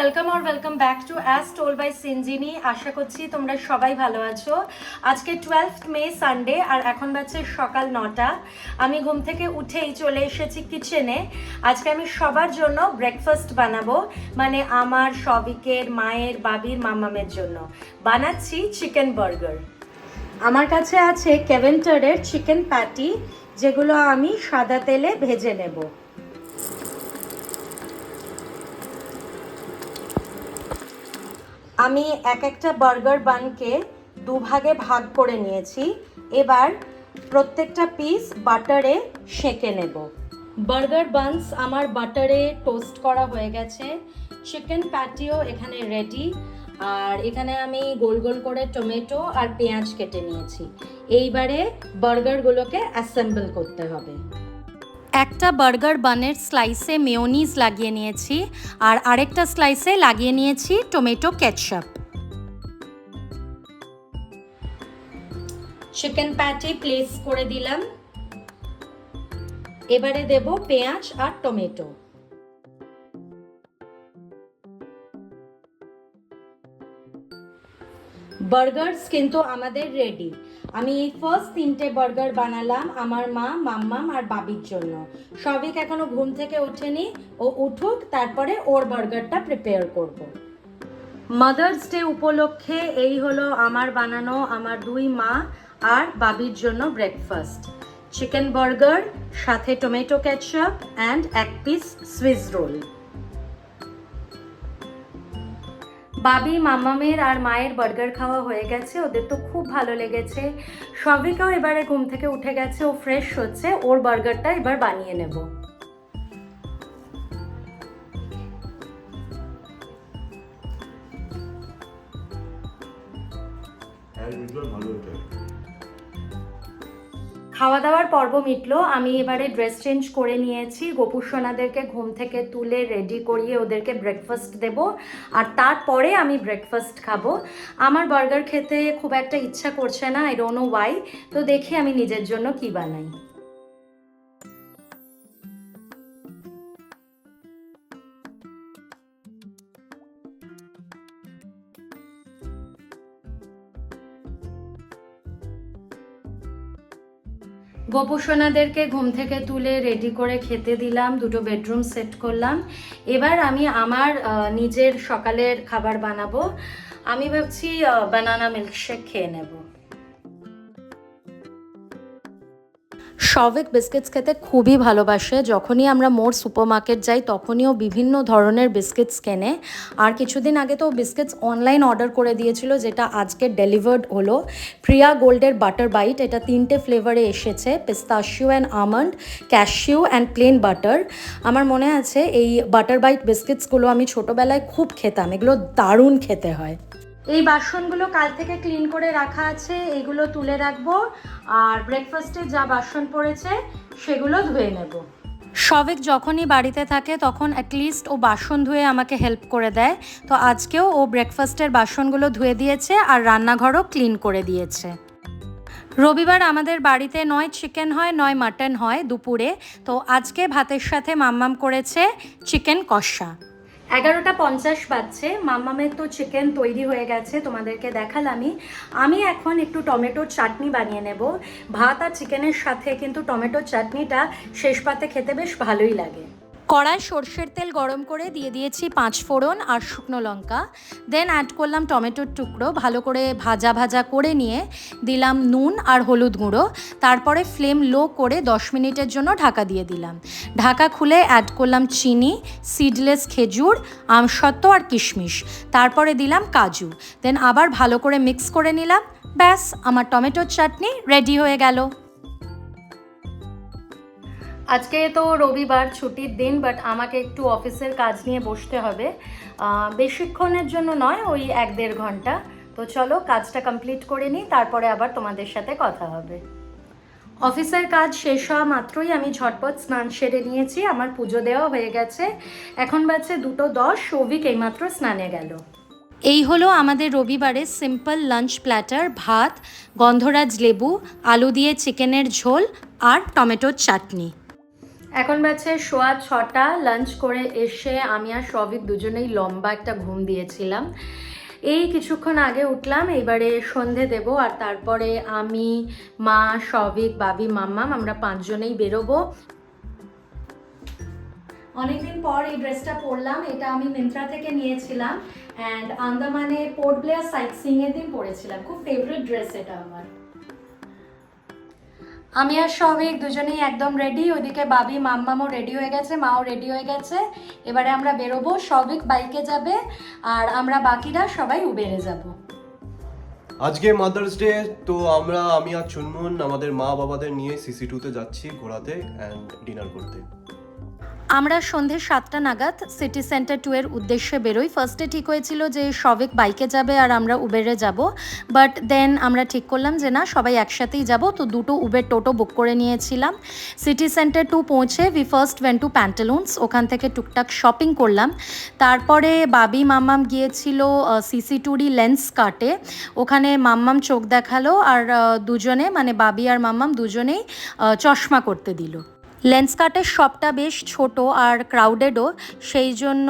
Welcome R welcome back to as told by Sinjini আশা করছি তোমরা সবাই ভালো আছো। আজকে টুয়েলথ মে সানডে আর এখন বাজছে সকাল নটা। আমি ঘুম থেকে উঠেই চলে এসেছি কিচেনে আজকে আমি সবার জন্য ব্রেকফাস্ট বানাবো। মানে আমার, সবিকের, মায়ের, বাবির, মামামের জন্য। বানাচ্ছি চিকেন বার্গার আমার কাছে আছে কেভেন্টারের চিকেন প্যাটি যেগুলো আমি সাদা তেলে ভেজে নেব। আমি এক একটা বার্গার বানকে দুভাগে ভাগ করে নিয়েছি। এবার প্রত্যেকটা পিস বাটারে সেঁকে নেব। বার্গার বানস আমার বাটারে টোস্ট করা হয়ে গেছে। চিকেন প্যাটিও এখানে রেডি আর এখানে আমি গোল গোল করে টমেটো আর পেঁয়াজ কেটে নিয়েছি। এইবারে বার্গারগুলোকে অ্যাসেম্বল করতে হবে। একটা বার্গার বানের স্লাইসে মেয়োনিজ লাগিয়ে নিয়েছি আর আরেকটা স্লাইসে লাগিয়ে নিয়েছি tomato ketchup chicken patty place করে দিলাম। এবারে দেব পেঁয়াজ আর টমেটো। বার্গারস কিন্তু আমাদের রেডি আমি এই ফার্স্ট তিনটে বার্গার বানালাম আমার মা, মাম্মাম আর বাবির জন্য। সবিক এখনও ঘুম থেকে ওঠেনি। ও উঠুক, তারপরে ওর বার্গারটা প্রিপেয়ার করব। মাদার্স ডে উপলক্ষে এই হলো আমার বানানো আমার দুই মা আর বাবির জন্য ব্রেকফাস্ট চিকেন বার্গার সাথে টমেটো কেচাপ অ্যান্ড এক পিস সুইস রোল বাবি, মামামের আর মায়ের বার্গার খাওয়া হয়ে গেছে। ওদের তো খুব ভালো লেগেছে। সবিকেও এবারে ঘুম থেকে উঠে গেছে, ও ফ্রেশ হচ্ছে। ওর বার্গারটা এবার বানিয়ে নেব। ভালো হয়েছে। খাওয়া দাওয়ার পর্ব মিটলো। আমি এবারে ড্রেস চেঞ্জ করে নিয়েছি। গোপুর সোনাদেরকে ঘুম থেকে তুলে রেডি করিয়ে ওদেরকে ব্রেকফাস্ট দেব। আর তারপরে আমি ব্রেকফাস্ট খাব। আমার বার্গার খেতে খুব একটা ইচ্ছা করছে না। আই ডোনো ওয়াই তো দেখি আমি নিজের জন্য কি বানাই। গোপুসোনাদেরকে ঘুম থেকে তুলে রেডি করে খেতে দিলাম, দুটো বেডরুম সেট করলাম। এবার আমি আমার নিজের সকালের খাবার বানাবো। আমি ভাবছি বানানা মিল্কশেক খেয়ে নেব। সবেক বিস্কিটস খেতে খুবই ভালোবাসে। যখনই আমরা মোর সুপার মার্কেট যাই, তখনই ও বিভিন্ন ধরনের বিস্কিটস কেনে। আর কিছুদিন আগে তো বিস্কিটস অনলাইন অর্ডার করে দিয়েছিল, যেটা আজকে ডেলিভার্ড হলো। প্রিয়া গোল্ডের বাটার বাইট, এটা তিনটে ফ্লেভারে এসেছে। Pistachio and almond, cashew and plain butter. আমার মনে আছে, এই বাটার বাইট বিস্কিটসগুলো আমি ছোটোবেলায় খুব খেতাম, এগুলো দারুণ খেতে হয়। এই বাসনগুলো কাল থেকে ক্লিন করে রাখা আছে, এগুলো তুলে রাখব, আর ব্রেকফাস্টে যা বাসন পড়েছে, সেগুলো ধুয়ে নেব। সবেক যখনই বাড়িতে থাকে, তখন অ্যাটলিস্ট ও বাসন ধুয়ে আমাকে হেল্প করে দেয়। তো আজকেও ও ব্রেকফাস্টের বাসনগুলো ধুয়ে দিয়েছে, আর রান্নাঘরও ক্লিন করে দিয়েছে। রবিবার আমাদের বাড়িতে নয় চিকেন হয়, নয় মাটন হয় দুপুরে। তো আজকে ভাতের সাথে মাম্মাম করেছে চিকেন কষা। এগারোটা পঞ্চাশ বাজছে। মাম্মামের তো চিকেন তৈরি হয়ে গেছে, তোমাদেরকে দেখালামই। আমি এখন একটু টমেটোর চাটনি বানিয়ে নেব। ভাত আর চিকেনের সাথে কিন্তু টমেটোর চাটনিটা শেষ পাতে খেতে বেশ ভালোই লাগে। কড়ায় সর্ষের তেল গরম করে দিয়ে দিয়েছি পাঁচ ফোড়ন আর শুকনো লঙ্কা। দেন অ্যাড করলাম টমেটোর টুকরো, ভালো করে ভাজা ভাজা করে নিয়ে দিলাম নুন আর হলুদ গুঁড়ো। তারপরে ফ্লেম লো করে দশ মিনিটের জন্য ঢাকা দিয়ে দিলাম। ঢাকা খুলে অ্যাড করলাম চিনি সিডলেস খেজুর, আমসত্ত্ব আর কিশমিশ। তারপরে দিলাম কাজু। দেন আবার ভালো করে মিক্স করে নিলাম। ব্যাস, আমার টমেটোর চাটনি রেডি হয়ে গেল। আজকে তো রবিবার, ছুটির দিন বাট আমাকে একটু অফিসের কাজ নিয়ে বসতে হবে। বেশিক্ষণের জন্য নয়, ওই এক দেড় ঘণ্টা। তো চলো, কাজটা কমপ্লিট করে নিই, তারপরে আবার তোমাদের সাথে কথা হবে। অফিসের কাজ শেষ হওয়া মাত্রই আমি ঝটপট স্নান সেরে নিয়েছি, আমার পুজো দেওয়া হয়ে গেছে। এখন বাজছে দুটো দশ সৌভিক এইমাত্র স্নানে গেল। এই হলো আমাদের রবিবারের সিম্পল লাঞ্চ প্ল্যাটার ভাত, গন্ধরাজ লেবু, আলু দিয়ে চিকেনের ঝোল আর টমেটোর চাটনি। এখন বাজছে সোয়া ছটা লাঞ্চ করে এসে আমি আর সবিক দুজনেই লম্বা একটা ঘুম দিয়েছিলাম। এই কিছুক্ষণ আগে উঠলাম, এবারে সন্ধে দেব আর তারপরে আমি, মা সবিক বাবি, মাম্মাম, আমরা পাঁচজনেই বেরোবো। অনেকদিন পর এই ড্রেসটা পরলাম, এটা আমি মিন্ত্রা থেকে নিয়েছিলাম। অ্যান্ড আন্দামানে পোর্ট ব্লেয়ার সাইট সিং এর দিন পরেছিলাম। খুব ফেভারিট ড্রেস এটা আমার। আমি আর সবিক দুজনেই একদম রেডি ওইদিকে বাবি, মাম্মামও রেডি হয়ে গেছে, মাও রেডি হয়ে গেছে। এবারে আমরা বেরোবো সবিক বাইকে যাবে, আর আমরা বাকিরা সবাই উবেরে যাব। আজকে মাদার্স ডে তো আমরা, আমি আর চুনমুন, আমাদের মা বাবাদের নিয়ে সিসি টুতে যাচ্ছি ঘোরাতে অ্যান্ড ডিনার করতে। আমরা সন্ধে সাতটা নাগাদ সিটি সেন্টার টু এর উদ্দেশ্যে বেরোই। ফার্স্টে ঠিক হয়েছিল যে সবেক বাইকে যাবে আর আমরা উবেরে যাব। বাট দেন আমরা ঠিক করলাম যে না, সবাই একসাথেই যাব। তো দুটো উবের টোটো বুক করে নিয়েছিলাম। সিটি সেন্টার টু পৌঁছে we first went to Pantaloons ওখান থেকে টুকটাক শপিং করলাম। তারপরে বাবি মাম্মাম গিয়েছিল সিসি টুডি লেন্স কাটে ওখানে মাম্মাম চোখ দেখাল আর দুজনে মানে বাবি আর মাম্মাম দুজনেই চশমা করতে দিল। লেন্স কাটের শপটা বেশ ছোট আর ক্রাউডেডও, সেই জন্য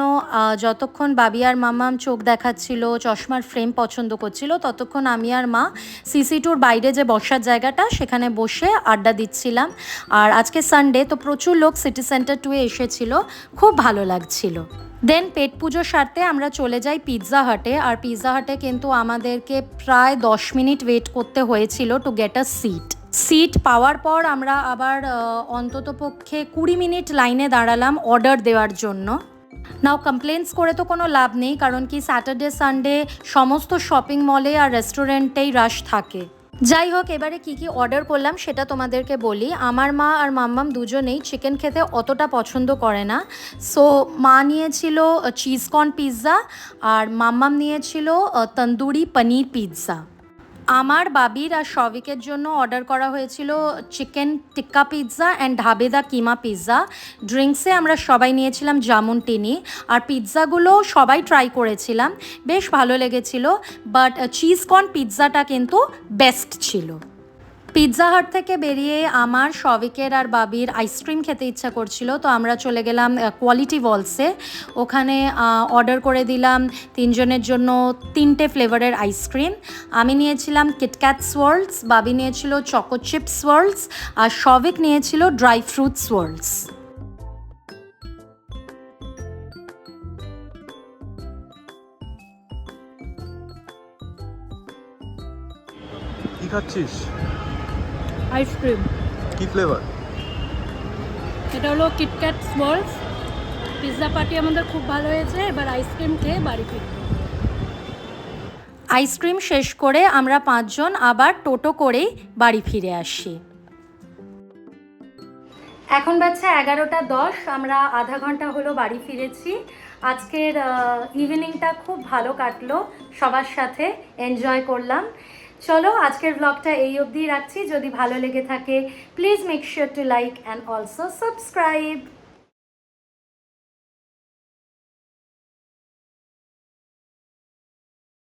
যতক্ষণ বাবি আর মামাম চোখ দেখাচ্ছিল, চশমার ফ্রেম পছন্দ করছিল, ততক্ষণ আমি আর মা সিসি টুর বাইরে যে বসার জায়গাটা, সেখানে বসে আড্ডা দিচ্ছিলাম। আর আজকে সানডে, তো প্রচুর লোক সিটি সেন্টার টুয়ে এসেছিল, খুব ভালো লাগছিল। দেন পেট পুজোর সারতে আমরা চলে যাই পিৎজা হাটে, আর পিৎজা হাটে কিন্তু আমাদেরকে প্রায় দশ মিনিট ওয়েট করতে হয়েছিল to get a seat. Seat পাওয়ার পর আমরা আবার অন্তত পক্ষে কুড়ি মিনিট লাইনে দাঁড়ালাম অর্ডার দেওয়ার জন্য। নাও কমপ্লেন্স করে তো কোনো লাভ নেই, কারণ কি স্যাটারডে সানডে সমস্ত শপিং মলে আর রেস্টুরেন্টেই রাশ থাকে। যাই হোক, এবারে কি কি অর্ডার করলাম সেটা তোমাদেরকে বলি। আমার মা আর মাম্মাম দুজনেই চিকেন খেতে অতটা পছন্দ করে না। সো মা নিয়েছিল চিজকর্ন পিৎজা আর মাম্মাম নিয়েছিল তন্দুরি পনির পিৎজা আমার বাবির আর সবিকের জন্য অর্ডার করা হয়েছিল চিকেন টিক্কা পিৎজা অ্যান্ড ঢাবেদা কিমা পিৎজা ড্রিঙ্কসে আমরা সবাই নিয়েছিলাম জামুন টিনি, আর পিৎজাগুলো সবাই ট্রাই করেছিলাম। বেশ ভালো লেগেছিল বাট চিজকর্ন পিৎজাটা কিন্তু বেস্ট ছিল। পিৎজা হাট থেকে বেরিয়ে আমার সবিকের আর বাবির আইসক্রিম খেতে ইচ্ছা করছিল, তো আমরা চলে গেলাম কোয়ালিটি ওয়ালসে ওখানে অর্ডার করে দিলাম তিনজনের জন্য তিনটে ফ্লেভারের আইসক্রিম আমি নিয়েছিলাম কিটক্যাটস ওয়ার্ল্ডস বাবি নিয়েছিল চকো চিপস ওয়ার্ল্ডস আর সবিক নিয়েছিল ড্রাই ফ্রুটস ওয়ার্ল্ডস কি খাচ্ছিস? আইসক্রিম কি ফ্লেভার এটা হলো কিটক্যাট স্মলস পিৎজা পার্টি আমাদের খুব ভালো হয়েছে এবার আইসক্রিম খেয়ে বাড়ি ফিরবো। আইসক্রিম শেষ করে আমরা পাঁচজন আবার টোটো করেই বাড়ি ফিরে আসি। এখন বাজছে এগারোটা দশ আমরা আধা ঘণ্টা হলো বাড়ি ফিরেছি। আজকের ইভিনিংটা খুব ভালো কাটলো সবার সাথে এনজয় করলাম। চলো, আজকের ব্লগটা এই অবধি রাখছি। যদি ভালো লেগে থাকে please make sure to like and also subscribe